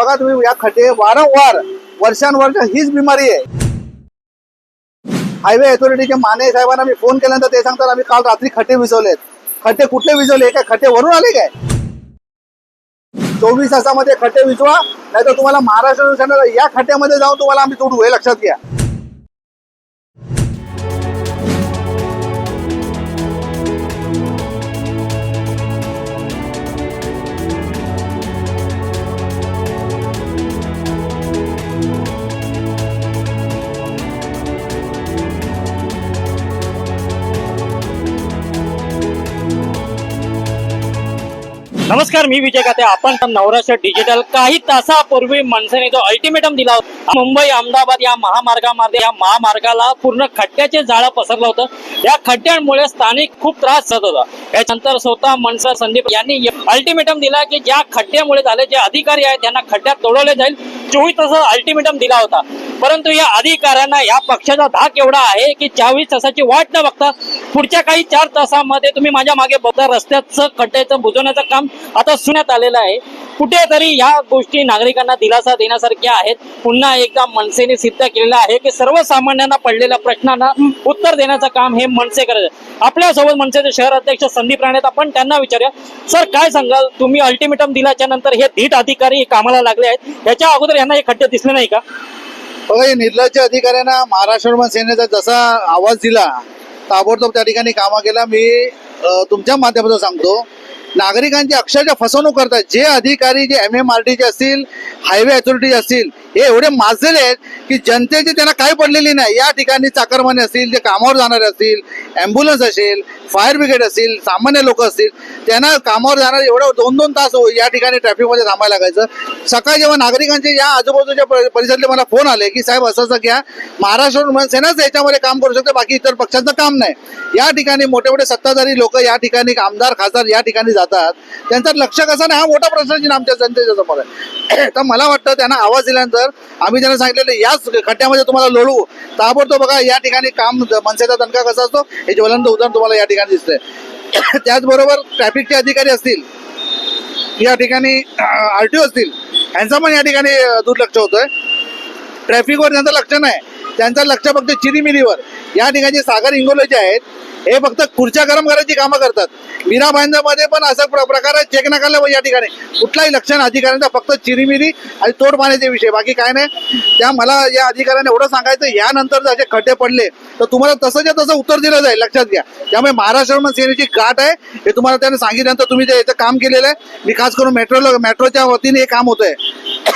बघा तुम्ही या खड्डे वारंवार वर्षानुवर्ष हीच बिमारी आहे. हायवे अथॉरिटीच्या माने साहेबांना मी फोन केल्यानंतर ते सांगतात आम्ही काल रात्री खड्डे विजवलेत खड्डे कुठले विजवले काय खड्डे वरून आले काय? चोवीस तासामध्ये खड्डे विजवा नाही तर तुम्हाला महाराष्ट्र या खड्ड्यामध्ये जाऊन तुम्हाला आम्ही तोडू हे लक्षात घ्या. नमस्कार मी विजय काते. आपण नवराष्ट्र डिजिटल काही तासापूर्वी मनसेने जो अल्टिमेटम दिला होता मुंबई अहमदाबाद या महामार्गामध्ये या महामार्गाला पूर्ण खड्ड्याचे जाळं पसरलं होतं. या खड्ड्यांमुळे स्थानिक खूप त्रास होत होता. याच्यानंतर स्वतः मनसा संदीप यांनी अल्टिमेटम दिला की ज्या खड्ड्यामुळे झाले जे अधिकारी आहेत त्यांना खड्ड्यात तोडवले जाईल. चोवीस तासाचा अल्टिमेटम दिला होता. परंतु या अधिकाऱ्यांना या पक्षाचा धाक एवढा आहे की चोवीस तासाची वाट न बघता पुढच्या काही चार तासामध्ये तुम्ही माझ्या मागे बघता रस्त्याचं खड्ड्याचं बुजवण्याचं काम आता सुण्यात आलेलं आहे. कुठेतरी या गोष्टी नागरिकांना दिलासा देण्यासारख्या आहेत. पुन्हा एकदा मनसेने सिद्ध केलेलं आहे की सर्वसामान्यांना पडलेल्या प्रश्नांना उत्तर देण्याचं काम हे मनसे करत आपल्यासोबत मनसेचे शहर अध्यक्ष संदीप राणे आपण त्यांना विचारूया सर काय सांगाल? तुम्ही अल्टिमेटम दिल्याच्या नंतर हे धीट अधिकारी कामाला लागले आहेत. याच्या अगोदर यांना हे खड्डे दिसले नाही का? बघा हे निर्लज्ज अधिकाऱ्यांना महाराष्ट्र सेनेचा जसा आवाज दिला ताबडतोब त्या ठिकाणी कामा केला. मी तुमच्या माध्यमातून सांगतो नागरिकांची अक्षरशः फसवणूक करतात. जे अधिकारी जे एम एम आर टीचे असतील हायवे अथॉरिटीचे असतील हे एवढे माजलेले आहेत की जनतेची त्यांना काही पडलेली नाही. या ठिकाणी चाकरमाने असतील जे कामावर जाणारे असतील ॲम्ब्युलन्स असेल फायर ब्रिगेड असतील सामान्य लोक असतील त्यांना कामावर जाणारे एवढं दोन दोन तास या ठिकाणी ट्रॅफिकमध्ये थांबायला लागायचं. सकाळी जेव्हा नागरिकांचे या आजूबाजूच्या परिसरातले मला फोन आले की साहेब असं असं घ्या. महाराष्ट्र सेनाच याच्यामध्ये काम करू शकते बाकी इतर पक्षांचं काम नाही. या ठिकाणी मोठे मोठे सत्ताधारी लोक या ठिकाणी आमदार खासदार या ठिकाणी जातात. त्यांचं लक्ष कसं नाही? हा मोठा प्रश्न आमच्या जनतेच्या समोर आहे. तर मला वाटतं त्यांना आवाज दिल्यानंतर आम्ही त्यांना सांगितलेलं याच खड्ड्यामध्ये तुम्हाला लोळू ताबडतोब बघा या ठिकाणी काम मनसेचा दणका कसा असतो हे ज्वलंत उदाहरण तुम्हाला या ठिकाणी दिसतंय. त्याचबरोबर ट्रॅफिकचे अधिकारी असतील या ठिकाणी आर टी ओ असतील यांचा पण या ठिकाणी दुर्लक्ष होतोय. ट्रॅफिकवर त्यांचं लक्ष नाही. त्यांचं लक्ष फक्त चिरीमिरीवर. या ठिकाणी सागर इंगोले जे आहेत. हे फक्त खुर्च्या गरम करायची कामं करतात. मीरा मध्ये पण असं प्र- प्रकार आहे चेक नकारला या ठिकाणी. कुठलाही लक्ष अधिकाऱ्यांचा फक्त चिरीमिरी आणि तोड पाण्याचे विषय. बाकी काय नाही. त्या मला या अधिकाऱ्यांना एवढं सांगायचं यानंतर असे खड्डे पडले तर तुम्हाला तसंच्या तसं उत्तर दिलं जाईल. लक्षात घ्या. त्यामुळे महाराष्ट्र सेनेची गाठ आहे. हे तुम्हाला त्याने सांगितल्यानंतर तुम्ही जे याचं काम केलेलं आहे मी खास करून मेट्रो मेट्रोच्या वतीने हे काम होतंय.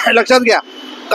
लक्षात घ्या.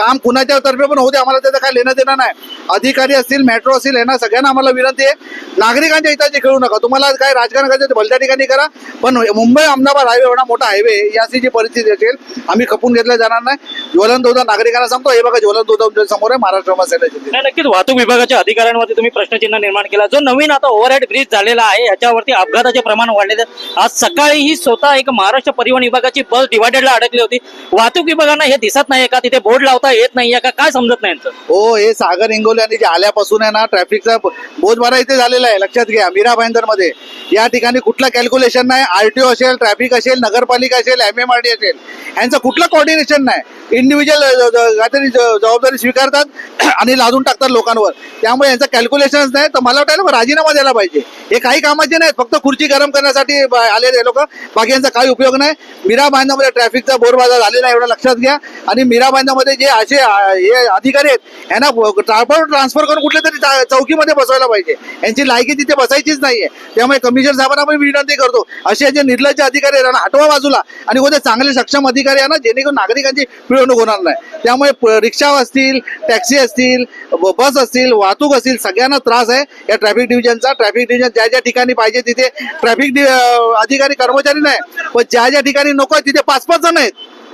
काम कुणाच्या तर्फे पण होते आम्हाला त्याचं काय लेणं देणं नाही. अधिकारी असतील मेट्रो असतील यांना सगळ्यांना आम्हाला विनंती आहे. नागरिकांच्या हिताची खेळू नका. तुम्हाला काय राजकारण करायचं भलत्या ठिकाणी करा. पण मुंबई अहमदाबाद हायवे एवढा मोठा हायवे याची जी परिस्थिती असेल आम्ही खपून घेतल्या जाणार नाही. ज्वलन दोधा नागरिकांना सांगतो हे बघा ज्वलंत उदाहरण समोर आहे महाराष्ट्र नाही नक्कीच वाहतूक विभागाच्या अधिकाऱ्यांवरती तुम्ही प्रश्नचिन्ह निर्माण केला. जो नवीन आता ओव्हरहेड ब्रिज झालेला आहे याच्यावरती अपघाताचे प्रमाण वाढलेले आज सकाळी ही स्वतः एक महाराष्ट्र परिवहन विभागाची बस डिवायडेडला अडकली होती. वाहतूक विभागांना हे दिसत नाही का? तिथे बोर्ड लावता येत नाहीये का? काय समजत नाही यांचं? हो हे सागर इंगोले आणि जे आल्यापासून आहे ना ट्रॅफिकचा बोजबारा इथे झालेला आहे. लक्षात घ्या मीरा भाईंदरमध्ये या ठिकाणी कुठला कॅल्क्युलेशन नाही. आरटीओ असेल ट्रॅफिक असेल नगरपालिका असेल एम एम आर डी असेल. यांचं कुठलं कॉर्डिनेशन नाही. इंडिव्हिज्युअल काहीतरी जबाबदारी स्वीकारतात आणि लादून टाकतात लोकांवर. त्यामुळे यांचं कॅल्क्युलेशनच नाही. तर मला वाटायला राजीनामा द्यायला पाहिजे. हे काही कामाचे नाहीत. फक्त खुर्ची गरम करण्यासाठी आलेले लोक. बाकी यांचा काही उपयोग नाही. मीरा भाईंदरमध्ये ट्रॅफिकचा बोरबाजार झालेला आहे लक्षात घ्या. आणि मीरा भाईंदरमध्ये जे असे हे अधिकारी आहेत यांना ट्रान्सफर ट्रान्सफर करून कुठल्या तरी चौकीमध्ये बसवायला पाहिजे. यांची लायकी तिथे बसायचीच नाहीये. त्यामुळे कमिशनर साहेबांना पण विनंती करतो. असे जे निर्लज्ज अधिकारी आहेत हटवा बाजूला. आणि कोणते चांगले सक्षम अधिकारी आहे ना जेणेकरून नागरिकांची पिळवणूक होणार नाही. त्यामुळे रिक्षा असतील टॅक्सी असतील बस असतील वाहतूक असतील सगळ्यांना त्रास आहे. या ट्रॅफिक डिव्हिजनचा. ट्रॅफिक डिव्हिजन ज्या ज्या ठिकाणी पाहिजे तिथे ट्रॅफिक अधिकारी कर्मचारी नाही. पण ज्या ज्या ठिकाणी नको आहे तिथे पाच पाच जण आहेत.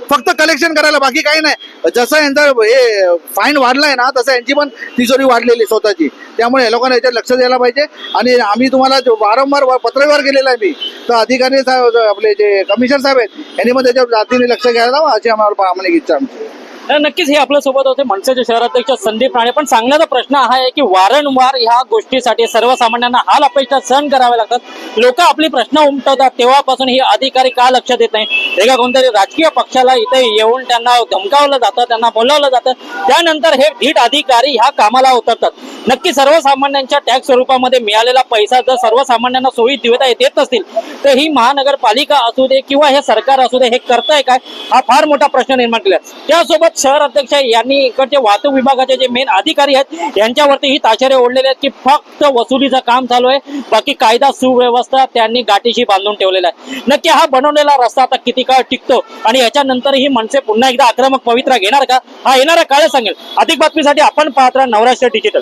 फक्त कलेक्शन करायला बाकी काही नाही. जसं यांचा हे फाईन वाढलाय ना तसं यांची पण तिजोरी वाढलेली स्वतःची. त्यामुळे या लोकांना याच्यात लक्ष द्यायला पाहिजे. आणि आम्ही तुम्हाला जो वारंवार पत्रव्यवहार केलेला आहे मी तर अधिकारी साहेब आपले जे कमिशनर साहेब आहेत यांनी पण त्याच्या जातीने लक्ष घ्यायला हवं अशी आम्हाला प्रामाणिक इच्छा आमची. नक्कीच हे आपल्यासोबत होते मनसेचे शहराध्यक्ष संदीप राणे. पण सांगण्याचा प्रश्न हा आहे की वारंवार ह्या गोष्टीसाठी सर्वसामान्यांना हाल अपेक्षा सहन करावे लागतात. लोक आपली प्रश्न उमटवतात तेव्हापासून हे अधिकारी का लक्ष देत नाही एका कोणतरी राजकीय पक्षाला इथे येऊन त्यांना धमकावलं जातं त्यांना बोलावलं जातं. त्यानंतर हे धीट अधिकारी ह्या कामाला उतरतात. नक्की सर्वसामान्यांच्या टॅक्स स्वरूपामध्ये मिळालेला पैसा जर सर्वसामान्यांना सोयी देता येत असतील तर ही महानगरपालिका असू दे किंवा हे सरकार असू दे हे करताय काय? हा फार मोठा प्रश्न निर्माण केला. त्यासोबत शहर अध्यक्ष यांनी इकडचे वाहतूक विभागाचे जे मेन अधिकारी आहेत यांच्यावरती ही ताशेरे ओढलेले आहेत की फक्त वसुलीचं काम चालू आहे बाकी कायदा सुव्यवस्था त्यांनी गाठीशी बांधून ठेवलेला आहे. नक्की हा बनवलेला रस्ता आता किती काळ टिकतो आणि याच्यानंतर ही मनसे पुन्हा एकदा आक्रमक पवित्रा घेणार का? हा येणारा काळ सांगेल. अधिक बातमीसाठी आपण पाहत राहा नवराष्ट्र डिजिटल